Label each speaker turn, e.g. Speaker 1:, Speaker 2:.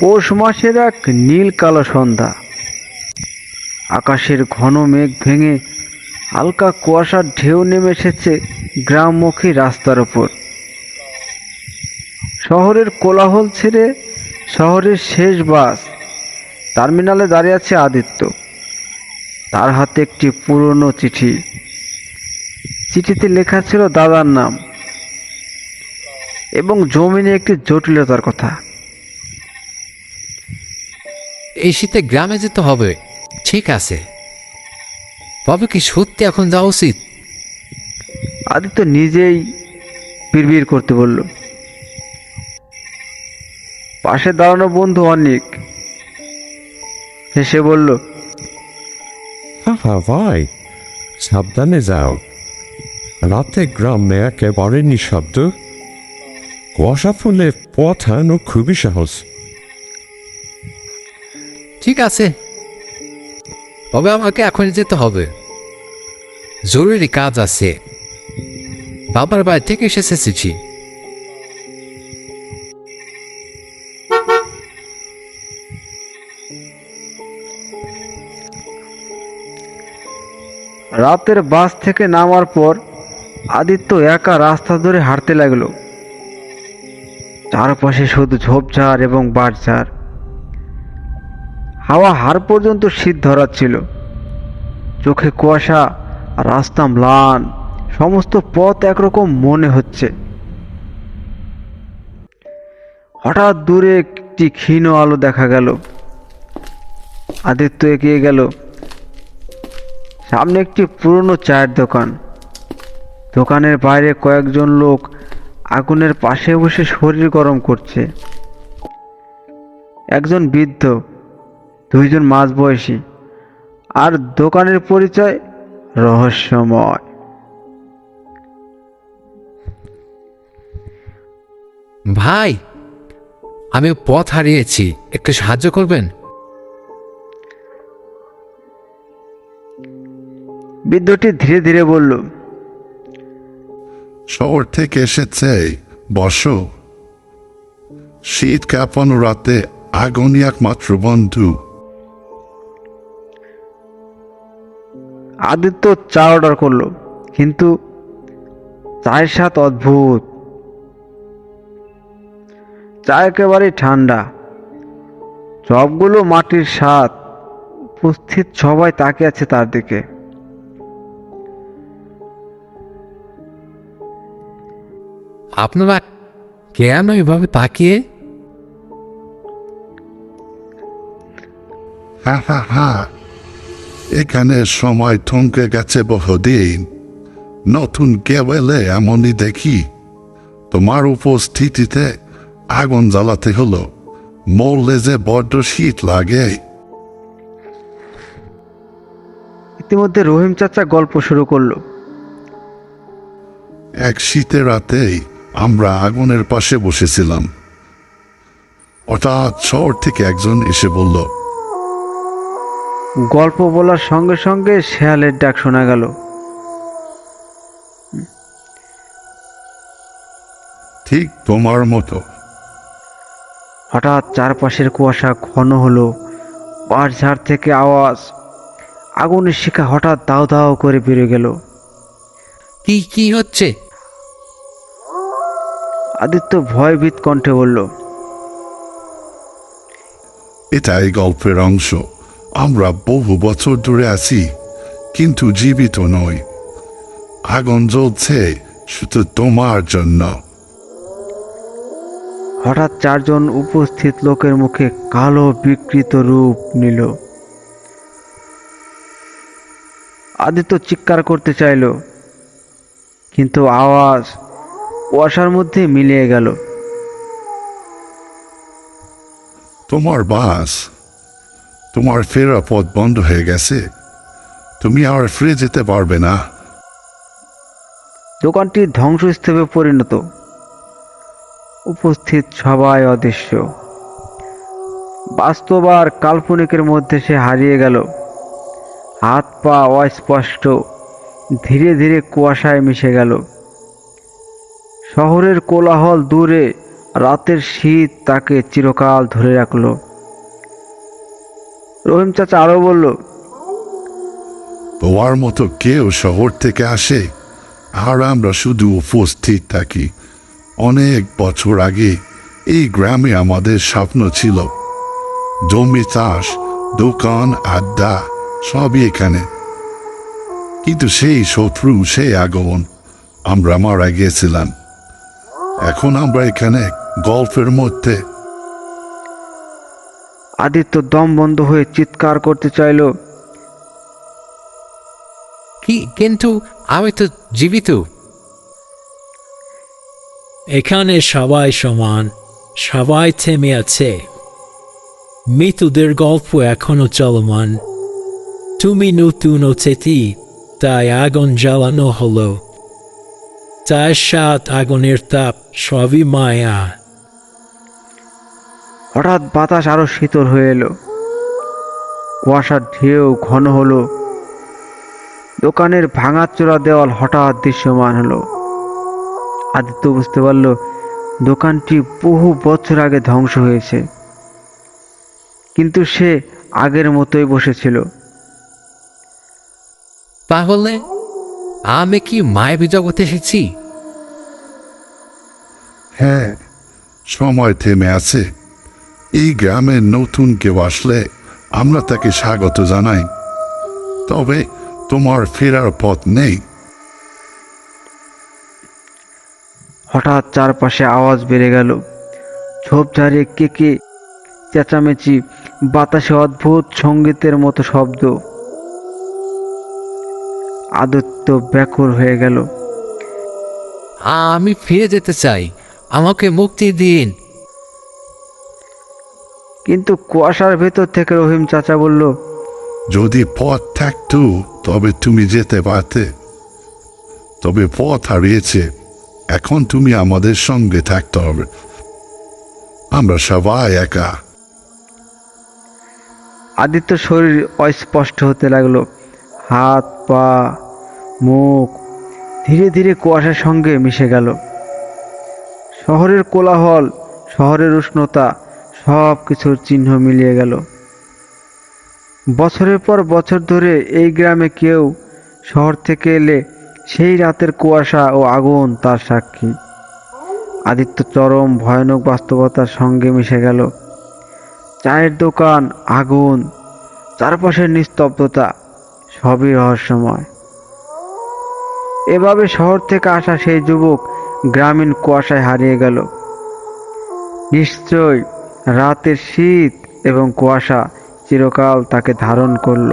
Speaker 1: পৌষ মাসের এক নীল কালো সন্ধ্যা। আকাশের ঘন মেঘ ভেঙে হালকা কুয়াশার ঢেউ নেমে এসেছে গ্রামমুখী রাস্তার উপর। শহরের কোলাহল ছেড়ে শহরের শেষ বাস টার্মিনালে দাঁড়িয়ে আছে আদিত্য। তার হাতে একটি পুরনো চিঠি। চিঠিতে লেখা ছিল দাদার নাম এবং জমিনে একটি জটিলতার কথা।
Speaker 2: এই শীতে গ্রামে যেতে হবে। ঠিক আছে। তবে কি সত্যি এখন যাওয়া উচিত?
Speaker 1: আদিত্য নিজেই বিড়বিড় করতে বলল। পাশে দাঁড়ানো বন্ধু অনেক হেসে বলল
Speaker 3: হা ভাই সাবধানে যাও। রাতে গ্রামে একেবারে নিঃশব্দ। কুয়াশা ফুলে পথ হারানো খুবই সহজ।
Speaker 2: ঠিক আছে। তবে আমাকে এখন যেতে হবে। জরুরি কাজ আছে। বাবার বাড়ি থেকে এসেছে চিঠি।
Speaker 1: রাতের বাস থেকে নামার পর আদিত্য একা রাস্তা ধরে হাঁটতে লাগল। চারপাশে শুধু ঝোপঝাড় এবং বাঁশঝাড়। হাওয়া হার পর্যন্ত শীত ধরাচ্ছিল। চোখে কুয়াশা, রাস্তা ম্লান, সমস্ত পথ একরকম মনে হচ্ছে। হঠাৎ দূরে একটি ক্ষীণ আলো দেখা গেল। আদিত্য এগিয়ে গেল। সামনে একটি পুরনো চায়ের দোকান। দোকানের বাইরে কয়েকজন লোক আগুনের পাশে বসে শরীর গরম করছে। একজন বৃদ্ধ দুইজন মাঝবয়সী। আর দোকানের পরিচয় রহস্যময়।
Speaker 2: ভাই আমি পথ হারিয়েছি। একটু সাহায্য করবেন?
Speaker 1: বৃদ্ধটি ধীরে ধীরে বলল
Speaker 4: শহর থেকে এসেছে বসো। শীত কাঁপানো রাতে আগুনই একমাত্র বন্ধু
Speaker 1: আদিত্য চা অর্ডার করল কিন্তু চায়ের স্বাদ অদ্ভুত। চা একেবারে ঠান্ডা। সবগুলো মাটির স্বাদ উপস্থিত সবাই তাকিয়ে আছে তার দিকে।
Speaker 2: আপনারা কেন এভাবে তাকিয়ে?
Speaker 4: হ্যাঁ হ্যাঁ হা এখানে সময় থমকে গেছে বহুদিন। নতুন কেউ এলে এমনই দেখি। তোমার উপস্থিতিতে আগুন জ্বালাতে হলো। মরলে যে বড্ড শীত লাগে।
Speaker 1: ইতিমধ্যে রহিম চাচা গল্প শুরু করল।
Speaker 4: এক শীতের রাতেই আমরা আগুনের পাশে বসেছিলাম। হঠাৎ শহর থেকে একজন এসে বলল
Speaker 1: গল্প বলার সঙ্গে সঙ্গে শেয়ালের ডাক শোনা গেল।
Speaker 4: ঠিক তোমার মতো।
Speaker 1: হঠাৎ চারপাশের কুয়াশা ঘন হলো ঝাড় থেকে আওয়াজ আগুনের শিখা হঠাৎ দাও দাও করে বেরিয়ে গেল।
Speaker 2: কি কি হচ্ছে?
Speaker 1: আদিত্য ভয়ভীত কণ্ঠে বলল
Speaker 4: এটাই গল্পের অংশ। আমরা বহু বছর ধরে আছি কিন্তু জীবিত নই। আগুন জ্বলছে শুধু তোমার জন্য।
Speaker 1: হঠাৎ চারজন উপস্থিত লোকের মুখে কালো বিকৃত রূপ নিল। আদিত্য চিৎকার করতে চাইল কিন্তু আওয়াজ কুয়াশার মধ্যে মিলিয়ে গেল।
Speaker 4: তোমার বাস তোমার ফেরা পথ বন্ধ হয়ে গেছে। তুমি আর ফিরে যেতে পারবে না।
Speaker 1: দোকানটি ধ্বংসস্তূপে পরিণত। উপস্থিত সবাই অদৃশ্য। বাস্তব আর কাল্পনিকের মধ্যে সে হারিয়ে গেল। হাত পা অস্পষ্ট, ধীরে ধীরে কুয়াশায় মিশে গেল। শহরের কোলাহল দূরে রাতের শীত তাকে চিরকাল ধরে রাখল। রহিম চাচা আরও বলল
Speaker 4: তোমার মতো কেউ শহর থেকে আসে, আর আমরা শুধু উপস্থিত থাকি। অনেক বছর আগে এই গ্রামে আমাদের স্বপ্ন ছিল, জমি চাষ, দোকান, আড্ডা, সবই এখানে। কিন্তু সেই শত্রু, সেই আগমন, আমরা মারা গিয়েছিলাম এখন আমরা এখানে গল্পের মধ্যে
Speaker 1: আদিত্য দম বন্ধ হয়ে চিৎকার করতে চাইল।
Speaker 2: কি কিন্তু আমি তো জীবিত।
Speaker 5: এখানে সবাই সমান সবাই থেমে আছে। মৃত্যুদের গল্প এখনও চলমান। তুমি নতুন অতিথি তাই আগুন জ্বালানো হলো। তার সাত আগুনের তাপ সবই মায়া।
Speaker 1: হঠাৎ বাতাস আরও শীতল হয়ে এলো। কুয়াশার ঢেউ ঘন হলো। দোকানের ভাঙাচোরা দেওয়াল হঠাৎ দৃশ্যমান হলো। আদিত্য বুঝতে পারল দোকানটি বহু বছর আগে ধ্বংস হয়েছে। কিন্তু সে আগের মতোই বসেছিল।
Speaker 2: তাহলে আমি কি মায়াবী জগতে এসেছি?
Speaker 4: হ্যাঁ সময় থেমে আছে। এই গ্রামে নতুন কেউ আসলে আমরা তাকে স্বাগত জানাই। তবে তোমার ফেরার পথ নেই।
Speaker 1: হঠাৎ চারপাশে আওয়াজ বেড়ে গেল। ঝোপঝাড়ে কে কে চেঁচামেচি বাতাসে অদ্ভুত সঙ্গীতের মতো শব্দ। আদিত্য ব্যাকুল হয়ে গেল।
Speaker 2: আমি ফিরে যেতে চাই। আমাকে মুক্তি দিন।
Speaker 1: কিন্তু কুয়াশার ভেতর থেকে রহিম চাচা বলল
Speaker 4: যদি পথ থাকতো তবে তুমি যেতে পারতে। তবে পথ হারিয়েছে এখন তুমি আমাদের সঙ্গে থাকতে হবে। আমরা সবাই একা।
Speaker 1: আদিত্য শরীর অস্পষ্ট হতে লাগল। হাত পা মুখ ধীরে ধীরে কুয়াশার সঙ্গে মিশে গেল। শহরের কোলাহল শহরের উষ্ণতা সব কিছুর চিহ্ন মিলিয়ে গেল। বছরের পর বছর ধরে এই গ্রামে কেউ শহর থেকে এলে সেই রাতের কুয়াশা ও আগুন তার সাক্ষী। আদিত্য চরম ভয়ানক বাস্তবতার সঙ্গে মিশে গেল। চায়ের দোকান, আগুন, চারপাশের নিস্তব্ধতা সবই রহস্যময়। এভাবে শহর থেকে আসা সেই যুবক গ্রামীণ কুয়াশায় হারিয়ে গেল। নিশ্চয় রাতের শীত এবং কুয়াশা চিরকাল তাকে ধারণ করল।